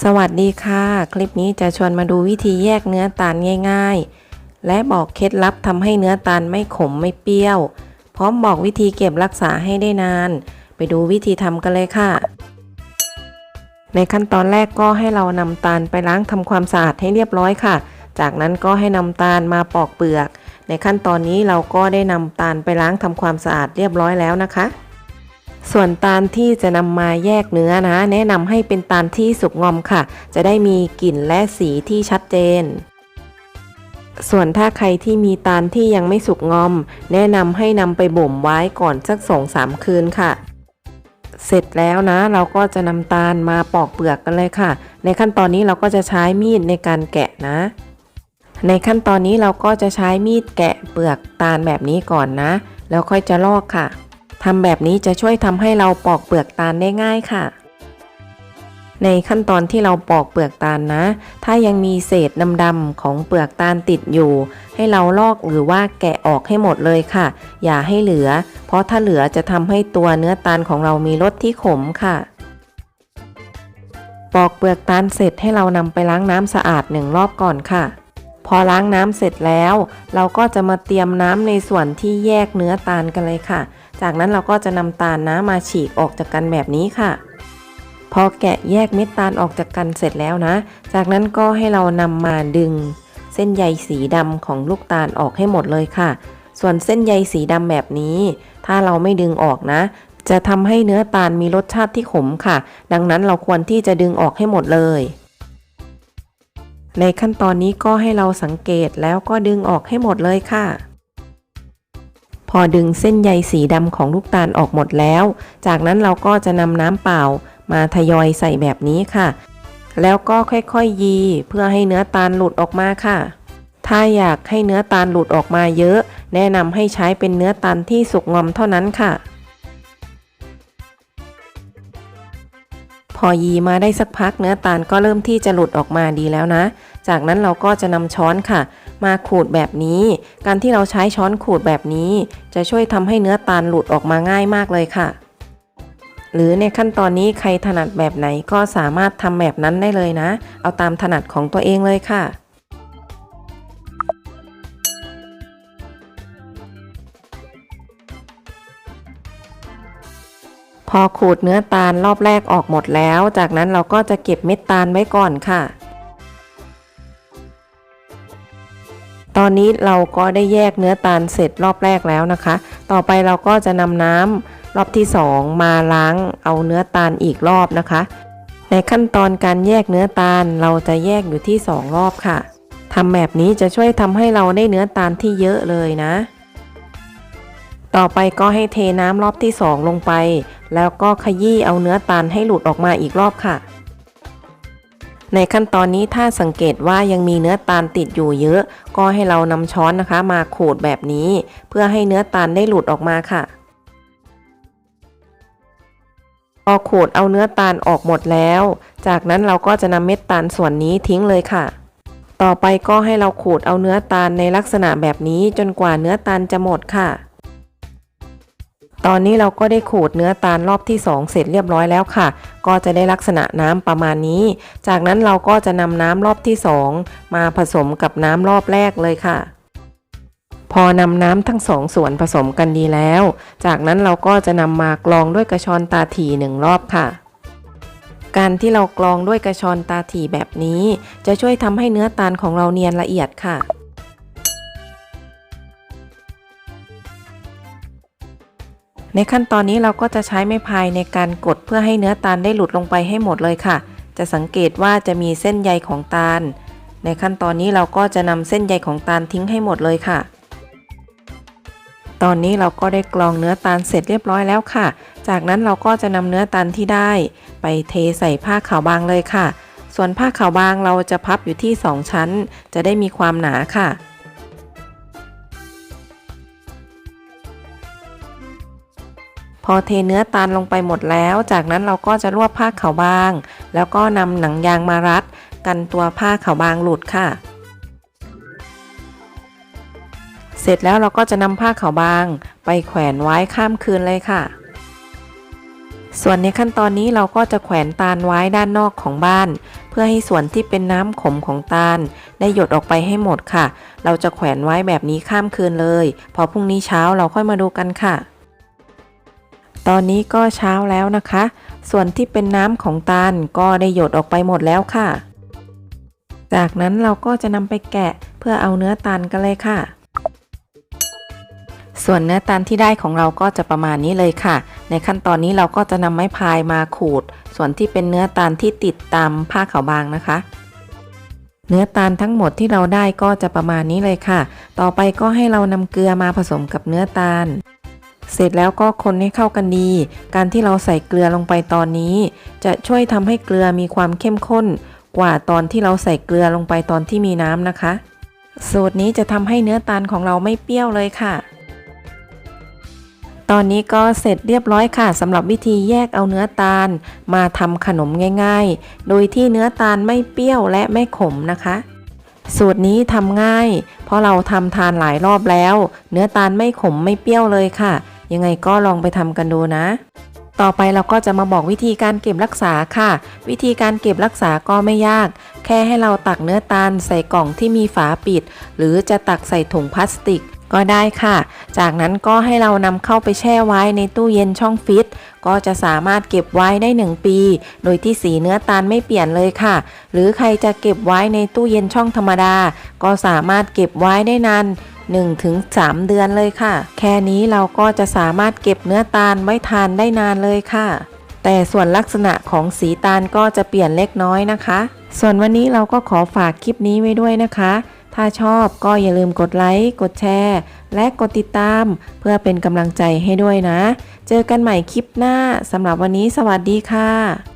สวัสดีค่ะ คลิปนี้จะชวนมาดูวิธีแยกเนื้อตาลง่าย ๆ และบอกเคล็ดลับทำให้เนื้อตาลไม่ขมไม่เปรี้ยว พร้อมบอกวิธีเก็บรักษาให้ได้นาน ไปดูวิธีทำกันเลยค่ะ ในขั้นตอนแรกก็ให้เรานำตาลไปล้างทำความสะอาดให้เรียบร้อยค่ะ จากนั้นก็ให้นำตาลมาปอกเปลือก ในขั้นตอนนี้เราก็ได้นำตาลไปล้างทำความสะอาดเรียบร้อยแล้วนะคะ ส่วนตาลที่จะนำมาแยกเนื้อนะ แนะนำให้เป็นตาลที่สุกงอมค่ะ จะได้มีกลิ่นและสีที่ชัดเจน ส่วนถ้าใครที่มีตาลที่ยังไม่สุกงอม แนะนำให้นำไปบ่มไว้ก่อนสักสองสามคืนค่ะ เสร็จแล้วนะ เราก็จะนำตาลมาปอกเปลือกกันเลยค่ะ ในขั้นตอนนี้เราก็จะใช้มีดในการแกะนะ ในขั้นตอนนี้เราก็จะใช้มีดแกะเปลือกตาลแบบนี้ก่อนนะ แล้วค่อยจะลอกค่ะ ทำแบบนี้จะช่วยทำให้เราปอกเปลือกตาลได้ง่ายค่ะ ในขั้นตอนที่เราปอกเปลือกตาลนะ ถ้ายังมีเศษดำๆของเปลือกตาลติดอยู่ ให้เราลอกหรือว่าแกะออกให้หมดเลยค่ะ อย่าให้เหลือ เพราะถ้าเหลือจะทำให้ตัวเนื้อตาลของเรามีรสที่ขมค่ะปอกเปลือกตาลเสร็จให้เรานำไปล้างน้ำสะอาดหนึ่งรอบก่อนค่ะ พอล้างน้ำเสร็จแล้ว เราก็จะมาเตรียมน้ำในส่วนที่แยกเนื้อตาลกันเลยค่ะ จากนั้นเราก็จะนำตาลน้ำมาฉีกออกจากกันแบบนี้ค่ะ พอแกะแยกเม็ดตาลออกจากกันเสร็จแล้วนะ จากนั้นก็ให้เรานำมาดึง เส้นใยสีดำของลูกตาลออกให้หมดเลยค่ะ ส่วนเส้นใยสีดำแบบนี้ ถ้าเราไม่ดึงออกนะ จะทำให้เนื้อตาลมีรสชาติที่ขมค่ะ ดังนั้นเราควรที่จะดึงออกให้หมดเลยในขั้นตอนนี้ก็ให้เราสังเกตแล้วก็ดึงออกให้หมดเลยค่ะ พอดึงเส้นใยสีดำของลูกตาลออกหมดแล้ว จากนั้นเราก็จะนำน้ำเปล่ามาทยอยใส่แบบนี้ค่ะ แล้วก็ค่อยๆยี เพื่อให้เนื้อตาลหลุดออกมาค่ะ ถ้าอยากให้เนื้อตาลหลุดออกมาเยอะ แนะนำให้ใช้เป็นเนื้อตาลที่สุกงอมเท่านั้นค่ะ พอยีมาได้สักพักเนื้อตาลก็เริ่มที่จะหลุดออกมาดีแล้วนะ จากนั้นเราก็จะนำช้อนค่ะ มาขูดแบบนี้ การที่เราใช้ช้อนขูดแบบนี้ จะช่วยทำให้เนื้อตาลหลุดออกมาง่ายมากเลยค่ะ หรือในขั้นตอนนี้ใครถนัดแบบไหนก็สามารถทำแบบนั้นได้เลยนะ เอาตามถนัดของตัวเองเลยค่ะพอขูดเนื้อตาลรอบแรกออกหมดแล้ว จากนั้นเราก็จะเก็บเม็ดตาลไว้ก่อนค่ะ อนนี้เราก็ได้แยกเนื้อตาลเสร็จรอบแรกแล้วนะคะ ต่อไปเราก็จะนำน้ำรอบที่ 2 มาล้างเอาเนื้อตาลอีกรอบนะคะ ในขั้นตอนการแยกเนื้อตาลเราจะแยกอยู่ที่ 2 รอบค่ะทำแบบนี้จะช่วยทำให้เราได้เนื้อตาลที่เยอะเลยนะ ต่อไปก็ให้เทน้ำรอบที่ 2 ลงไป แล้วก็ขยี้เอาเนื้อตาลให้หลุดออกมาอีกรอบค่ะ ในขั้นตอนนี้ถ้าสังเกตว่ายังมีเนื้อตาลติดอยู่เยอะ ก็ให้เรานำช้อนนะคะ มาขูดแบบนี้ เพื่อให้เนื้อตาลได้หลุดออกมาค่ะพอขูดเอาเนื้อตาลออกหมดแล้ว จากนั้นเราก็จะนำเม็ดตาลส่วนนี้ทิ้งเลยค่ะ ต่อไปก็ให้เราขูดเอาเนื้อตาลในลักษณะแบบนี้จนกว่าเนื้อตาลจะหมดค่ะ ตอนนี้เราก็ได้ขูดเนื้อตาลรอบที่ 2 เสร็จเรียบร้อยแล้วค่ะ ก็จะได้ลักษณะน้ำประมาณนี้ จากนั้นเราก็จะนำน้ำรอบที่ 2 มาผสมกับน้ำรอบแรกเลยค่ะ พอนำน้ำทั้งสองส่วนผสมกันดีแล้ว จากนั้นเราก็จะนำมากรองด้วยกระชอนตาถี่หนึ่งรอบค่ะการที่เรากรองด้วยกระชอนตาถี่แบบนี้ จะช่วยทำให้เนื้อตาลของเราเนียนละเอียดค่ะ ในขั้นตอนนี้เราก็จะใช้ไม้พายในการกดเพื่อให้เนื้อตาลได้หลุดลงไปให้หมดเลยค่ะ จะสังเกตว่าจะมีเส้นใยของตาล ในขั้นตอนนี้เราก็จะนำเส้นใยของตาลทิ้งให้หมดเลยค่ะ ตอนนี้เราก็ได้กรองเนื้อตาลเสร็จเรียบร้อยแล้วค่ะ จากนั้นเราก็จะนำเนื้อตาลที่ได้ ไปเทใส่ผ้าขาวบางเลยค่ะ ส่วนผ้าขาวบางเราจะพับอยู่ที่ 2 ชั้น จะได้มีความหนาค่ะ พอเทเนื้อตาลลงไปหมดแล้ว จากนั้นเราก็จะรวบผ้าขาวบาง แล้วก็นำหนังยางมารัด กันตัวผ้าขาวบางหลุดค่ะ เสร็จแล้วเราก็จะนำผ้าขาวบาง ไปแขวนไว้ข้ามคืนเลยค่ะ ส่วนในขั้นตอนนี้เราก็จะแขวนตาลไว้ด้านนอกของบ้าน เพื่อให้ส่วนที่เป็นน้ำขมของตาล ได้หยดออกไปให้หมดค่ะ เราจะแขวนไว้แบบนี้ข้ามคืนเลย พอพรุ่งนี้เช้าเราค่อยมาดูกันค่ะ ตอนนี้ก็เช้าแล้วนะคะ ส่วนที่เป็นน้ำของตาลก็ได้หยดออกไปหมดแล้วค่ะ จากนั้นเราก็จะนำไปแกะเพื่อเอาเนื้อตาลกันเลยค่ะ ส่วนเนื้อตาลที่ได้ของเราก็จะประมาณนี้เลยค่ะ ในขั้นตอนนี้เราก็จะนำไม้พายมาขูด ส่วนที่เป็นเนื้อตาลที่ติดตามผ้าขาวบางนะคะเนื้อตาลทั้งหมดที่เราได้ก็จะประมาณนี้เลยค่ะ ต่อไปก็ให้เรานำเกลือมาผสมกับเนื้อตาล เสร็จแล้วก็คนให้เข้ากันดี การที่เราใส่เกลือลงไปตอนนี้ จะช่วยทำให้เกลือมีความเข้มข้น กว่าตอนที่เราใส่เกลือลงไปตอนที่มีน้ำนะคะ สูตรนี้จะทำให้เนื้อตาลของเราไม่เปรี้ยวเลยค่ะ ตอนนี้ก็เสร็จเรียบร้อยค่ะสำหรับวิธีแยกเอาเนื้อตาล มาทำขนมง่ายๆ โดยที่เนื้อตาลไม่เปรี้ยวและไม่ขมนะคะสูตรนี้ทำง่าย เพราะเราทำทานหลายรอบแล้ว เนื้อตาลไม่ขมไม่เปรี้ยวเลยค่ะ ยังไงก็ลองไปทำกันดูนะ ต่อไปเราก็จะมาบอกวิธีการเก็บรักษาค่ะ วิธีการเก็บรักษาก็ไม่ยาก แค่ให้เราตักเนื้อตาลใส่กล่องที่มีฝาปิด หรือจะตักใส่ถุงพลาสติกก็ได้ค่ะ จากนั้นก็ให้เรานำเข้าไปแช่ไว้ในตู้เย็นช่องฟิต ก็จะสามารถเก็บไว้ได้ 1 ปี โดยที่สีเนื้อตาลไม่เปลี่ยนเลยค่ะ หรือใครจะเก็บไว้ในตู้เย็นช่องธรรมดา ก็สามารถเก็บไว้ได้นาน 1-3 เดือนเลยค่ะ แค่นี้เราก็จะสามารถเก็บเนื้อตาลไว้ทานได้นานเลยค่ะ แต่ส่วนลักษณะของสีตาลก็จะเปลี่ยนเล็กน้อยนะคะ ส่วนวันนี้เราก็ขอฝากคลิปนี้ไว้ด้วยนะคะ ถ้าชอบก็อย่าลืมกดไลค์ กดแชร์ และกดติดตาม เพื่อเป็นกำลังใจให้ด้วยนะ เจอกันใหม่คลิปหน้าสำหรับวันนี้สวัสดีค่ะ